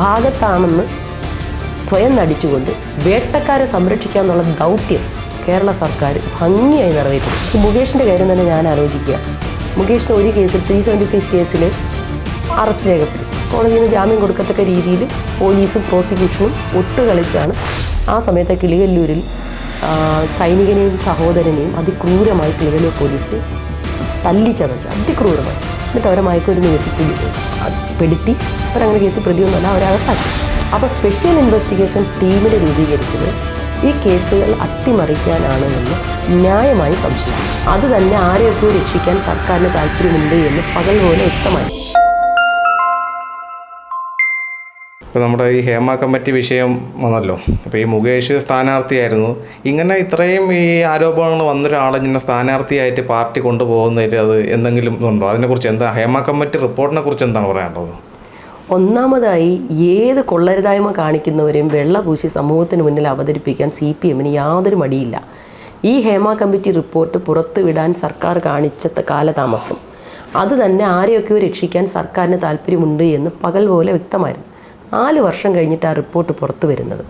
ഭാഗത്താണെന്ന് സ്വയം നടിച്ചുകൊണ്ട് വേട്ടക്കാരെ സംരക്ഷിക്കുക എന്നുള്ള ദൗത്യം കേരള സർക്കാർ ഭംഗിയായി നിറവേറ്റും മുകേഷിന്റെ കാര്യം തന്നെ ഞാൻ ആലോചിക്കുക. മുകേഷിന് ഒരു കേസിൽ ത്രീ സെവന്റി സിക്സ് കേസിൽ അറസ്റ്റ് രേഖപ്പെടുത്തി. കോടതിയിൽ നിന്ന് ജാമ്യം കൊടുക്കത്തക്ക രീതിയിൽ പോലീസും പ്രോസിക്യൂഷനും ഒത്തുകളിച്ചാണ് ആ സമയത്ത് കിളികല്ലൂരിൽ സൈനികനെയും സഹോദരനെയും അതിക്രൂരമായി കിളികല്ലൂർ പോലീസ് തല്ലിച്ചതച്ച് അതിക്രൂരമായി. എന്നിട്ട് അവരെ മയക്കൊരു കേസിൽ പിടി പെടുത്തി. അവരങ്ങനെ കേസ് പ്രതിയൊന്നുമല്ല അവരകത്താക്കി അപ്പോൾ സ്പെഷ്യൽ ഇൻവെസ്റ്റിഗേഷൻ ടീമിനെ രൂപീകരിച്ചത് ഈ കേസുകൾ അട്ടിമറിക്കാനാണ് എന്ന് ന്യായമായി സംശയിക്കുന്നു. അത് തന്നെ ആരെയൊക്കെയോ രക്ഷിക്കാൻ സർക്കാരിന് താല്പര്യമുണ്ട് എന്ന് പകൽ പോലെ വ്യക്തമായി. ഇപ്പോൾ നമ്മുടെ ഈ ഹേമ കമ്മിറ്റി വിഷയം വന്നല്ലോ. അപ്പോൾ ഈ മുകേഷ് സ്ഥാനാർത്ഥിയായിരുന്നു. ഇങ്ങനെ ഇത്രയും ഈ ആരോപണങ്ങൾ വന്നൊരാളെ ഇങ്ങനെ സ്ഥാനാർത്ഥിയായിട്ട് പാർട്ടി കൊണ്ടുപോകുന്നതിൽ അത് എന്തെങ്കിലും ഉണ്ടോ? അതിനെക്കുറിച്ച് എന്താ? ഹേമ കമ്മിറ്റി റിപ്പോർട്ടിനെ കുറിച്ച് എന്താണ് പറയാനുള്ളത്? ഒന്നാമതായി ഏത് കൊള്ളരുതായ്മ കാണിക്കുന്നവരെയും വെള്ളപൂശി സമൂഹത്തിന് മുന്നിൽ അവതരിപ്പിക്കാൻ സി പി എമ്മിന് യാതൊരു മടിയില്ല. ഈ ഹേമ കമ്മിറ്റി റിപ്പോർട്ട് പുറത്തുവിടാൻ സർക്കാർ കാണിച്ച കാലതാമസം. അത് തന്നെ ആരെയൊക്കെയോ രക്ഷിക്കാൻ സർക്കാരിന് താല്പര്യമുണ്ട് എന്ന് പകൽ പോലെ വ്യക്തമായിരുന്നു. നാല് വർഷം കഴിഞ്ഞിട്ട് ആ റിപ്പോർട്ട് പുറത്തു വരുന്നത്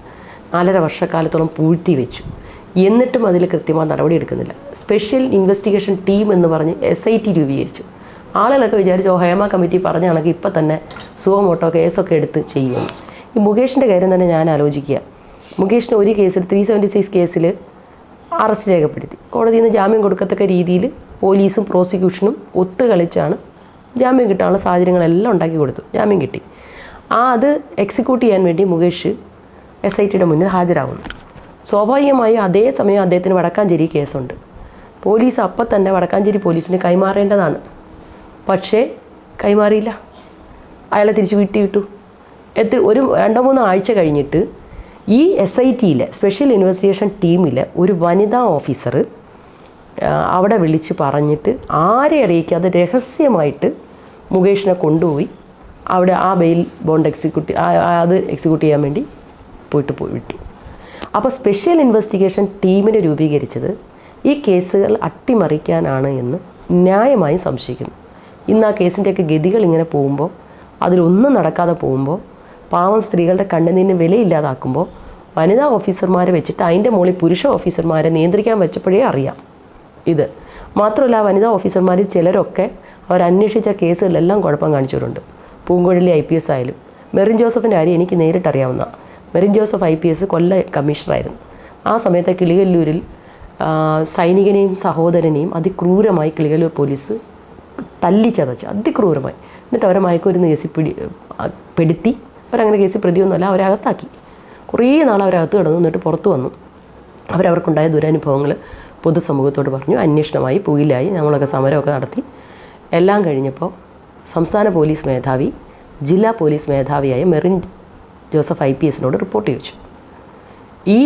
നാലര വർഷക്കാലത്തോളം പൂഴ്ത്തി വെച്ചു. എന്നിട്ടും അതിൽ കൃത്യമായ നടപടി എടുക്കുന്നില്ല സ്പെഷ്യൽ ഇൻവെസ്റ്റിഗേഷൻ ടീം എന്ന് പറഞ്ഞ് എസ് ഐ ടി രൂപീകരിച്ചു. ആളുകളൊക്കെ വിചാരിച്ചു ഹേമ കമ്മിറ്റി പറഞ്ഞ കണക്ക് ഇപ്പം തന്നെ സുഖമോട്ടോ കേസൊക്കെ എടുത്ത് ചെയ്യും ഈ മുകേഷിന്റെ കാര്യം തന്നെ ഞാൻ ആലോചിക്കുക. മുകേഷിന് ഒരു കേസിൽ ത്രീ സെവന്റി സിക്സ് കേസിൽ അറസ്റ്റ് രേഖപ്പെടുത്തി. കോടതിയിൽ നിന്ന് ജാമ്യം കൊടുക്കത്തക്ക രീതിയിൽ പോലീസും പ്രോസിക്യൂഷനും ഒത്തുകളിച്ചാണ് ജാമ്യം കിട്ടാനുള്ള സാഹചര്യങ്ങളെല്ലാം ഉണ്ടാക്കി കൊടുത്തു. ജാമ്യം കിട്ടി. ആ അത് എക്സിക്യൂട്ട് ചെയ്യാൻ വേണ്ടി മുകേഷ് എസ് ഐ ടിയുടെ മുന്നിൽ ഹാജരാകുന്നു. സ്വാഭാവികമായും അതേ സമയം അദ്ദേഹത്തിന് വടക്കാഞ്ചേരി കേസുണ്ട്. പോലീസ് അപ്പം തന്നെ വടക്കാഞ്ചേരി പോലീസിന് കൈമാറേണ്ടതാണ്. പക്ഷേ കൈമാറിയില്ല. അയാളെ തിരിച്ച് വീട്ടിൽ വിട്ടു. എത്ര ഒരു രണ്ടോ മൂന്നോ ആഴ്ച കഴിഞ്ഞിട്ട് ഈ എസ് ഐ ടിയിലെ സ്പെഷ്യൽ ഇൻവെസ്റ്റിഗേഷൻ ടീമിലെ ഒരു വനിതാ ഓഫീസർ അവിടെ വിളിച്ച് പറഞ്ഞിട്ട് ആരെ അറിയിക്കാതെ രഹസ്യമായിട്ട് മുകേഷിനെ കൊണ്ടുപോയി അവിടെ ആ ബെയിൽ ബോണ്ട് എക്സിക്യൂട്ട് അത് എക്സിക്യൂട്ട് ചെയ്യാൻ വേണ്ടി പോയിട്ട് പോയി വിട്ടു. അപ്പോൾ സ്പെഷ്യൽ ഇൻവെസ്റ്റിഗേഷൻ ടീമിനെ രൂപീകരിച്ചത് ഈ കേസുകൾ അട്ടിമറിക്കാനാണ് എന്ന് ന്യായമായും സംശയിക്കുന്നു. ഇന്ന് ആ കേസിന്റെയൊക്കെ ഗതികൾ ഇങ്ങനെ പോകുമ്പോൾ അതിലൊന്നും നടക്കാതെ പോകുമ്പോൾ പാവം സ്ത്രീകളുടെ കണ്ണുനീരിന് വിലയില്ലാതാക്കുമ്പോൾ വനിതാ ഓഫീസർമാരെ വെച്ചിട്ട് അതിന്റെ മുകളിൽ പുരുഷ ഓഫീസർമാരെ നിയന്ത്രിക്കാൻ വെച്ചപ്പോഴേ അറിയാം ഇത്. മാത്രമല്ല വനിതാ ഓഫീസർമാരിൽ ചിലരൊക്കെ അവർ അന്വേഷിച്ച കേസുകളിലെല്ലാം കുഴപ്പം കാണിച്ചവരുണ്ട്. പൂങ്കുഴലി ഐ പി എസ് ആയാലും. മെറിൻ ജോസഫിന്റെ കാര്യം എനിക്ക് നേരിട്ടറിയാവുന്ന Merin Joseph I P S കൊല്ല കമ്മീഷണറായിരുന്നു. ആ സമയത്ത് കിളികല്ലൂരിൽ സൈനികനെയും സഹോദരനെയും അതിക്രൂരമായി കിളികല്ലൂർ പോലീസ് തല്ലിച്ചതച്ച് അതിക്രൂരമായി. എന്നിട്ട് അവരെ മയക്കുമരുന്ന് കേസിൽ പിടി പെടുത്തി. അവരങ്ങനെ കേസിൽ പ്രതിയൊന്നുമല്ല അവരെ കുറേ നാൾ അവരകത്ത് കിടന്നു എന്നിട്ട് പുറത്തു വന്നു. അവരവർക്കുണ്ടായ ദുരനുഭവങ്ങൾ പൊതുസമൂഹത്തോട് പറഞ്ഞു. അന്വേഷണമായി പുകിലായി നമ്മളൊക്കെ സമരമൊക്കെ നടത്തി. എല്ലാം കഴിഞ്ഞപ്പോൾ സംസ്ഥാന പോലീസ് മേധാവി ജില്ലാ പോലീസ് മേധാവിയായ മെറിൻ ജോസഫ് ഐ പി എസിനോട് റിപ്പോർട്ട് ചോദിച്ചു. ഈ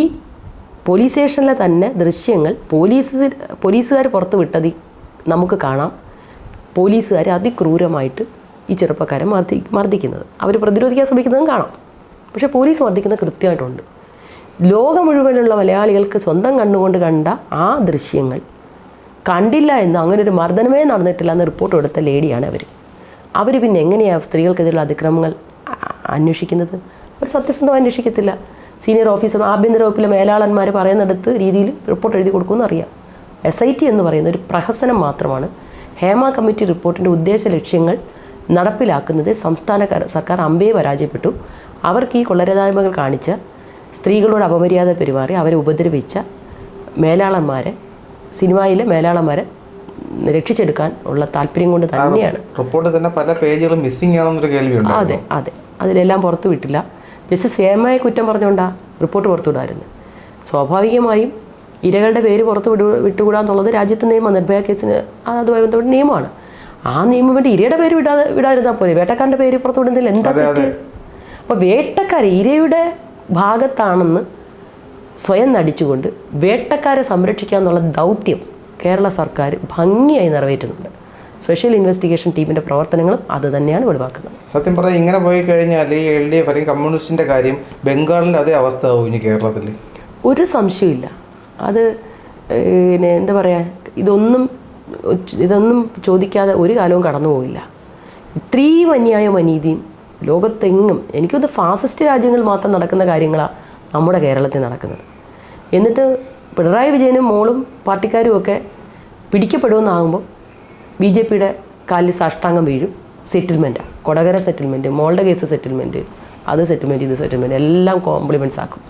പോലീസ് സ്റ്റേഷനിലെ തന്നെ ദൃശ്യങ്ങൾ പോലീസ് പോലീസുകാർ പുറത്ത് വിട്ടത് നമുക്ക് കാണാം. പോലീസുകാർ അതിക്രൂരമായിട്ട് ഈ ചെറുപ്പക്കാരെ മർദ്ദി മർദ്ദിക്കുന്നത്. അവർ പ്രതിരോധിക്കാൻ ശ്രമിക്കുന്നതും കാണാം. പക്ഷേ പോലീസ് മർദ്ദിക്കുന്നത് കൃത്യമായിട്ടുണ്ട്. ലോകം മുഴുവനുള്ള മലയാളികൾക്ക് സ്വന്തം കണ്ണുകൊണ്ട് കണ്ട ആ ദൃശ്യങ്ങൾ കണ്ടില്ല എന്ന് അങ്ങനെ ഒരു മർദ്ദനമേ നടന്നിട്ടില്ല എന്ന് റിപ്പോർട്ട് കൊടുത്ത ലേഡിയാണ് അവർ അവർ പിന്നെ എങ്ങനെയാണ് സ്ത്രീകൾക്കെതിരെയുള്ള അതിക്രമങ്ങൾ അന്വേഷിക്കുന്നത്? അവർ സത്യസന്ധമായി അന്വേഷിക്കത്തില്ല. സീനിയർ ഓഫീസർ ആഭ്യന്തര വകുപ്പിലെ മേലാളന്മാർ പറയുന്നിടത്ത് രീതിയിൽ റിപ്പോർട്ട് എഴുതി കൊടുക്കുമെന്ന് അറിയാം. എസ് ഐ ടി എന്ന് പറയുന്ന ഒരു പ്രഹസനം മാത്രമാണ് ഹേമ കമ്മിറ്റി റിപ്പോർട്ടിന്റെ ഉദ്ദേശ ലക്ഷ്യങ്ങൾ നടപ്പിലാക്കുന്നത് സംസ്ഥാന സർക്കാർ അമ്പേ പരാജയപ്പെട്ടു. അവർക്ക് ഈ കൊള്ളരതായ്മകൾ കാണിച്ച സ്ത്രീകളോട് അപമര്യാദ പെരുമാറി അവരെ ഉപദ്രവിച്ച മേലാളന്മാരെ സിനിമയിലെ മേലാളന്മാരെ രക്ഷിച്ചെടുക്കാൻ ഉള്ള താല്പര്യം കൊണ്ട് തന്നെയാണ്. റിപ്പോർട്ട് തന്നെ പല പേജുകളും മിസ്സിംഗ് ആണെന്നൊരു കേൾവിയുണ്ട് അതെ അതെ. അതിലെല്ലാം പുറത്തു വിട്ടില്ല ജസ്റ്റ് ഹേമയെ കുറ്റം പറഞ്ഞുകൊണ്ടാണ് റിപ്പോർട്ട് പുറത്തുവിടായിരുന്നു സ്വാഭാവികമായും ഇരകളുടെ പേര് പുറത്ത് വിടു വിട്ടുകൂടാന്നുള്ളത് രാജ്യത്തെ നിയമം നിർഭയ കേസിന് അതുമായി ബന്ധപ്പെട്ട നിയമമാണ്. ആ നിയമം വേണ്ടി ഇരയുടെ പേര് വിടാതെ വിടാതിരുന്നാൽ പോലെ വേട്ടക്കാരന്റെ പേര് പുറത്ത് വിടുന്നതിൽ എന്താ തെറ്റ്? അപ്പോൾ വേട്ടക്കാരെ ഇരയുടെ ഭാഗത്താണെന്ന് സ്വയം നടിച്ചുകൊണ്ട് വേട്ടക്കാരെ സംരക്ഷിക്കുക എന്നുള്ള ദൗത്യം കേരള സർക്കാർ ഭംഗിയായി നിറവേറ്റുന്നുണ്ട്. സ്പെഷ്യൽ ഇൻവെസ്റ്റിഗേഷൻ ടീമിന്റെ പ്രവർത്തനങ്ങളും അത് തന്നെയാണ് ഒഴിവാക്കുന്നത് സത്യം പറഞ്ഞാൽ ഇങ്ങനെ പോയി കഴിഞ്ഞാൽ ഈ എൽ ഡി എഫ് അല്ലെങ്കിൽ കമ്മ്യൂണിസ്റ്റിന്റെ കാര്യം ബംഗാളിന്റെ അതേ അവസ്ഥ ആവും ഇനി കേരളത്തിൽ ഒരു സംശയമില്ല അത് പിന്നെ എന്താ പറയുക ഇതൊന്നും ഇതൊന്നും ചോദിക്കാതെ ഒരു കാലവും കടന്നു പോയില്ല ഇത്രയും അന്യായവും അനീതിയും ലോകത്തെങ്ങും എനിക്കൊന്ന് ഫാസിസ്റ്റ് രാജ്യങ്ങൾ മാത്രം നടക്കുന്ന കാര്യങ്ങളാണ് നമ്മുടെ കേരളത്തിൽ നടക്കുന്നത്. എന്നിട്ട് പിണറായി വിജയനും മോളും പാർട്ടിക്കാരും ഒക്കെ പിടിക്കപ്പെടുമെന്നാകുമ്പോൾ ബി ജെ പിയുടെ കാലിൽ സാഷ്ടാംഗം വീഴും. സെറ്റിൽമെന്റാണ് കൊടകര സെറ്റിൽമെന്റ് മോളുടെ കേസ് സെറ്റിൽമെന്റ് അത് സെറ്റിൽമെന്റ് ഇത് സെറ്റിൽമെന്റ് എല്ലാം കോംപ്ലിമെന്റ്സ് ആക്കും.